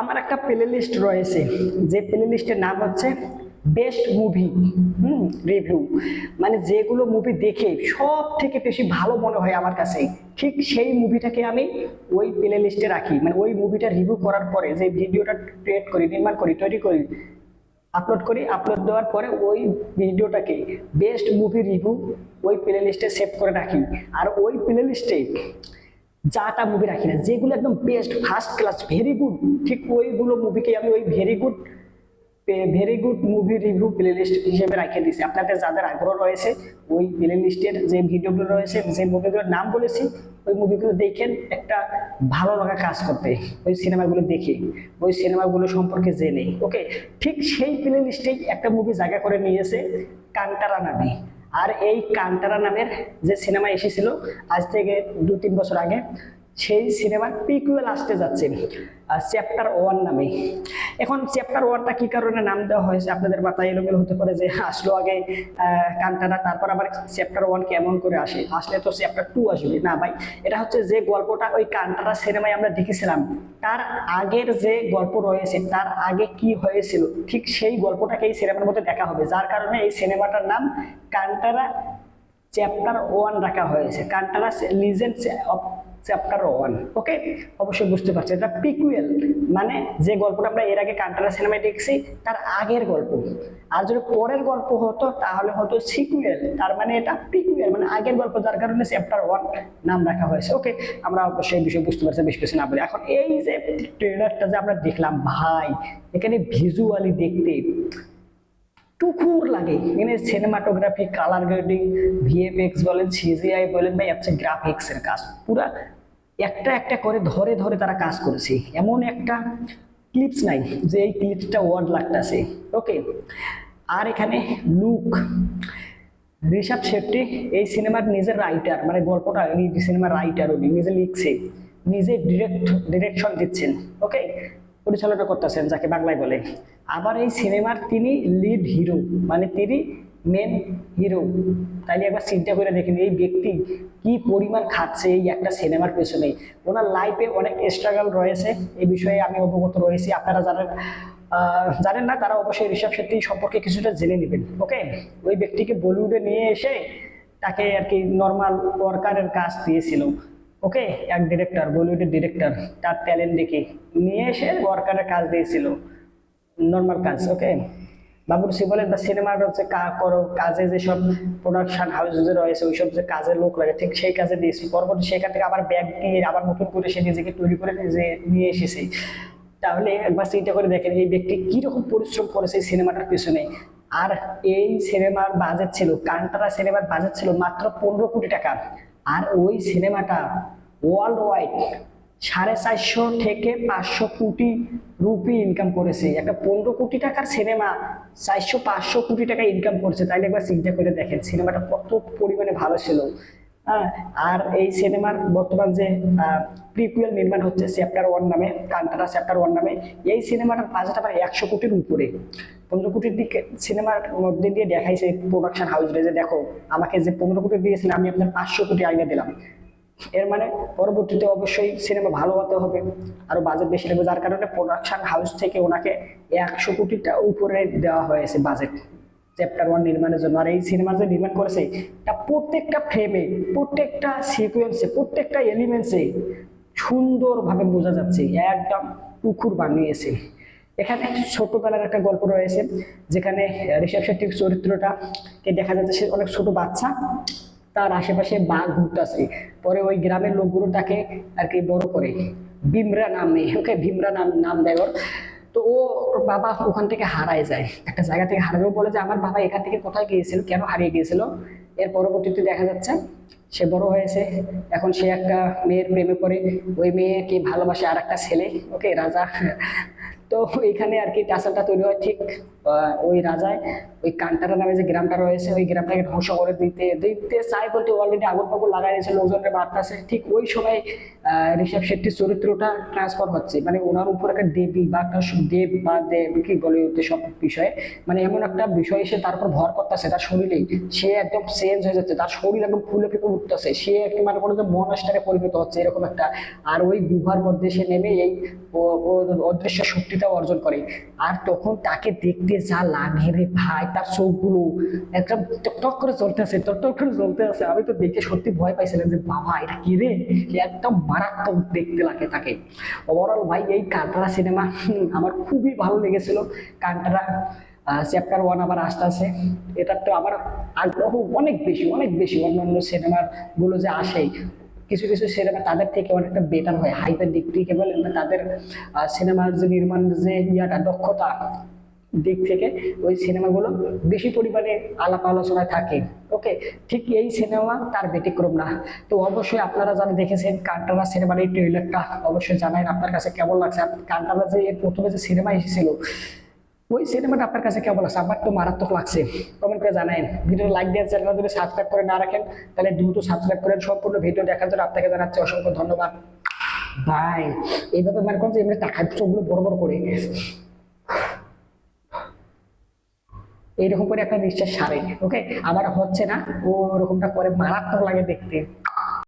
আমার একটা play list রয়েছে, যে প্লে লিস্টের নাম হচ্ছে বেস্ট মুভি হুম রিভিউ মানে যেগুলো মুভি দেখে সব থেকে বেশি ভালো মনে হয় আমার কাছে। ঠিক সেই মুভিটাকে আমি ওই প্লে লিস্টে রাখি। মানে ওই মুভিটা রিভিউ করার পরে, যে ভিডিওটা ক্রিয়েট করি, নির্মাণ করি, তৈরি করি আপলোড করি আপলোড দেওয়ার পরে ওই ভিডিওটাকে বেস্ট মুভি রিভিউ ওই প্লে লিস্টে সেভ করে রাখি। আর ওই প্লে লিস্টে যাটা মুভি রাখি না, যেগুলো একদম best first class very good ঠিক ওইগুলো মুভিকে আমি ওই very good very good movie review play list হিসেবে রাখে দিয়েছি। আপনাদের যাদের আগ্রহ রয়েছে, ওই প্লে লিস্টের যে ভিডিওগুলো রয়েছে, যে মুভিগুলোর নাম বলেছি, ওই মুভিগুলো দেখেন, একটা ভালো লাগা কাজ করতে ওই সিনেমাগুলো দেখে, ওই সিনেমাগুলো সম্পর্কে জেনে। ওকে ঠিক সেই প্লে লিস্টেই একটা মুভি জায়গা করে নিয়েছে, কান্তারা নামে। আর এই কান্তারা নামের যে সিনেমা এসেছিল, আজ থেকে দু তিন বছর আগে, সেই সিনেমার পিকুয়েল আসতে যাচ্ছে। চ্যাপ্টার ওয়ান নামে। এখন চ্যাপ্টার ওয়ানটা কি কারণে নাম দেওয়া হয়েছে? আপনাদের মাথায় এলোমেলো হতে পারে যে আসলো আগে আহ, কান্তারা তারপর আবার চ্যাপ্টার ওয়ান কেমন করে আসে? আসলে তো চ্যাপ্টার টু আসবে। না ভাই এটা হচ্ছে যে গল্পটা ওই কান্তারা সিনেমায় আমরা দেখেছিলাম। তার আগের যে গল্প রয়েছে তার আগে কি হয়েছিল ঠিক সেই গল্পটাকে এই সিনেমার মধ্যে দেখা হবে। যার কারণে এই সিনেমাটার নাম কান্তারা চ্যাপ্টার ওয়ান রাখা হয়েছে। Kantara legend of chapter one okay অবশ্যই বুঝতে পারছি। এটা পিকুয়েল মানে যে গল্পটা আমরা এর আগে কান্টারা সিনেমায় দেখছি, তার আগের গল্প। আর যদি পরের গল্প হতো, তাহলে হতো সিকুয়েল তার মানে এটা পিকুয়েল মানে আগের গল্প, যার কারণে চ্যাপ্টার ওয়ান নাম রাখা হয়েছে ওকে আমরা অবশ্যই বিষয়ে বুঝতে পারছি, বেশ কিছু না বলে। এখন এই যে ট্রেলারটা যে আমরা দেখলাম, ভাই, এখানে ভিজুয়ালি দেখতে টুকুর লাগে। এখানে সিনেমাটোগ্রাফি কালার গ্রেডিং ভিএফএক্স বলেন সিজিআই বলেন বা হচ্ছে গ্রাফিক্স এর কাজ। পুরা একটা একটা করে ধরে ধরে তারা কাজ করেছে। এমন একটা ক্লিপস নাই যে এই ক্লিপসটা ওয়ার্ড লাগতেছে। ওকে আর এখানে লুক ঋষভ শেট্টি এই সিনেমার নিজের রাইটার মানে গল্পটা সিনেমার রাইটার উনি, নিজে লিখছে, নিজে ডিরেক্ট ডিরেকশন দিচ্ছেন। ওকে পরিচালনা করতেছেন, যাকে বাংলায় বলে। আবার এই সিনেমার তিনি লিড হিরো মানে তিনি মেন হিরো তাইলে একবার চিন্তা করে দেখেন এই ব্যক্তি কি পরিমাণ খাচ্ছে এই একটা সিনেমার পেছনে। ওনার লাইফে অনেক স্ট্রাগল রয়েছে এই বিষয়ে আমি অবগত রয়েছি। আপনারা জানেন জানেন না, তারা অবশ্যই ঋষভ শেট্টি সম্পর্কে কিছুটা জেনে নেবেন ওকে ওই ব্যক্তিকে বলিউডে নিয়ে এসে তাকে আর কি নর্মাল ওয়ার্কারের কাজ দিয়েছিল ওকে এক ডিরেক্টর বলিউডের ডিরেক্টর তার ট্যালেন্ট দেখে নিয়ে এসে ওয়ার্কারের কাজ দিয়েছিল। নর্মাল কাজ ওকে বাবুরসি বলেন বা সিনেমার হচ্ছে কা- করো কাজে যেসব প্রোডাকশন হাউস যে রয়েছে, ওইসব যে কাজের লোক লাগে, ঠিক সেই কাজে দিয়েছি। পরবর্তী সেখান থেকে আবার ব্যাগ দিয়ে আবার নতুন করে সে নিজেকে তৈরি করে নিজে নিয়ে এসেছে। তাহলে একবার চিন্তা করে দেখেন, এই ব্যক্তি কীরকম পরিশ্রম করেছে এই সিনেমাটার পিছনে। আর এই সিনেমার বাজেট ছিল কান্টারা সিনেমার বাজেট ছিল মাত্র পনেরো কোটি টাকা। আর ওই সিনেমাটা ওয়ার্ল্ড ওয়াইড সাড়ে চারশো থেকে পাঁচশো কোটি রুপি ইনকাম করেছে। একটা পনেরো কোটি টাকার সিনেমা চারশো পাঁচশো কোটি টাকা ইনকাম করেছে। তাইলে একবার চিন্তা করে দেখেন সিনেমাটা কত পরিমাণে ভালো ছিল। হ্যাঁ আর এই সিনেমার বর্তমান যে প্রিকুয়েল নির্মাণ হচ্ছে চ্যাপ্টার ওয়ান নামে কান্টারা চ্যাপ্টার ওয়ান নামে, এই সিনেমাটার বাজেট আবার একশো কোটির উপরে। পনেরো কোটির দিকে সিনেমার মধ্যে দিয়ে দেখাইছে প্রোডাকশন হাউসে যে দেখো, আমাকে যে পনেরো কোটি দিয়েছিল আমি আপনার পাঁচশো কোটি আইনে দিলাম। এর মানে পরবর্তীতে অবশ্যই সিনেমা ভালো হতে হবে। আরও বাজেট বেশি লাগবে, যার কারণে প্রোডাকশন হাউস থেকে ওনাকে একশো কোটিটা উপরে দেওয়া হয়েছে বাজেট চ্যাপ্টার ওয়ান নির্মাণের জন্য। আর এই সিনেমা যে নির্মাণ করেছে তা প্রত্যেকটা ফ্রেমে প্রত্যেকটা সিকুয়েন্সে প্রত্যেকটা এলিমেন্টসে সুন্দরভাবে বোঝা যাচ্ছে, একদম পুকুর বানিয়েছে। এখানে ছোটবেলার একটা গল্প রয়েছে, যেখানে শেট্টির চরিত্রটাকে দেখা যাচ্ছে সে অনেক ছোট বাচ্চা তার আশেপাশে বাঘ ঘুরতেছে। পরে ওই গ্রামের লোকগুলো তাকে আর কি বড় করে। ভীমরা নাম ওকে ভীমরা নাম নাম দেয় ওর। তো ও বাবা ওখান থেকে হারায় যায়। একটা জায়গা থেকে হারাবে। বলে যে, আমার বাবা এখান থেকে কোথায় গিয়েছিল? কেন হারিয়ে গিয়েছিল? এর পরবর্তীতে দেখা যাচ্ছে, সে বড় হয়েছে। এখন সে একটা মেয়ের প্রেমে পড়ে। ওই মেয়েকে ভালোবাসে আর একটা ছেলে, ওকে রাজা। তো এখানে আর কি টাসেলটা তৈরি হয়। ঠিক ওই রাজায়, ওই কান্টারা নামে যে গ্রামটা রয়েছে, ওই গ্রামটাকে ধ্বংস করে দিতে দিতে চাই বলতে অলরেডি আগুন ফাগুন লাগাই দিয়েছে লোকজনের বাড়তেছে ঠিক ওই সময় ঋষভ শেট্টির চরিত্রটা ট্রান্সফার হচ্ছে। মানে ওনার উপর একটা দেবী বা একটা দেব বা দেব কি বলে ওতে সব বিষয়ে মানে এমন একটা বিষয় এসে তার উপর ভর করতেছে, তার শরীরেই। সে একদম চেঞ্জ হয়ে যাচ্ছে, তার শরীর একদম ফুলে ফেপে উঠতেছে। সে একটি মানে কোনো যে মনাস্টারে পরিণত হচ্ছে, এরকম একটা। আর ওই গুহার মধ্যে সে নেমে এই অদৃশ্য শক্তিটা অর্জন করে। আর তখন তাকে দেখতে যা লাগে রে ভাই, তার চোখগুলো একদম টকটক করে চলতেছে টকটক করে চলতে আছে। আমি তো দেখে সত্যি ভয় পাইছিলাম যে, বাবা, এটা কি রে? একদম মারাত্মক দেখতে লাগে তাকে। ওভারঅল ভাই, এই কান্তারা সিনেমা আমার খুবই ভালো লেগেছিল। কান্টারা চ্যাপ্টার ওয়ান আবার আসতে আছে। এটার তো আমার আগ্রহ অনেক বেশি অনেক বেশি। অন্যান্য সিনেমারগুলো যে আসে কিছু কিছু সিনেমা তাদের থেকে অনেকটা বেটার হয়। হাইপার দিক কেবল তাদের সিনেমার যে নির্মাণ যে ইয়াটা, দক্ষতা দিক থেকে ওই সিনেমাগুলো বেশি পরিমাণে আলাপ আলোচনায় থাকে। ওকে? ঠিক এই সিনেমা তার ব্যতিক্রম না। তো অবশ্যই আপনারা যারা দেখেছেন কান্টারা সিনেমার এই ট্রেলারটা অবশ্যই জানান আপনার কাছে কেমন লাগছে। কান্টারা যে প্রথমে যে সিনেমা এসেছিল, ওই সিনেমাটা আপনার কাছে কেমন লাগছে? আমার তো মারাত্মক লাগছে। কমেন্ট করে জানাবেন ভিডিও লাইক দিয়ে চ্যানেল যদি সাবস্ক্রাইব করে না রাখেন, তাহলে দ্রুত সাবস্ক্রাইব করেন। সম্পূর্ণ ভিডিও দেখার জন্য আপনাকে জানাচ্ছি অসংখ্য ধন্যবাদ। বাই এইভাবে মানে কোন যে এমনি টাকার চোখগুলো বড় বড় করে। এইরকম করে একটা নিঃশ্বাস সারে ওকে আবার হচ্ছে না ও ওরকমটা করে মারাত্মক লাগে দেখতে।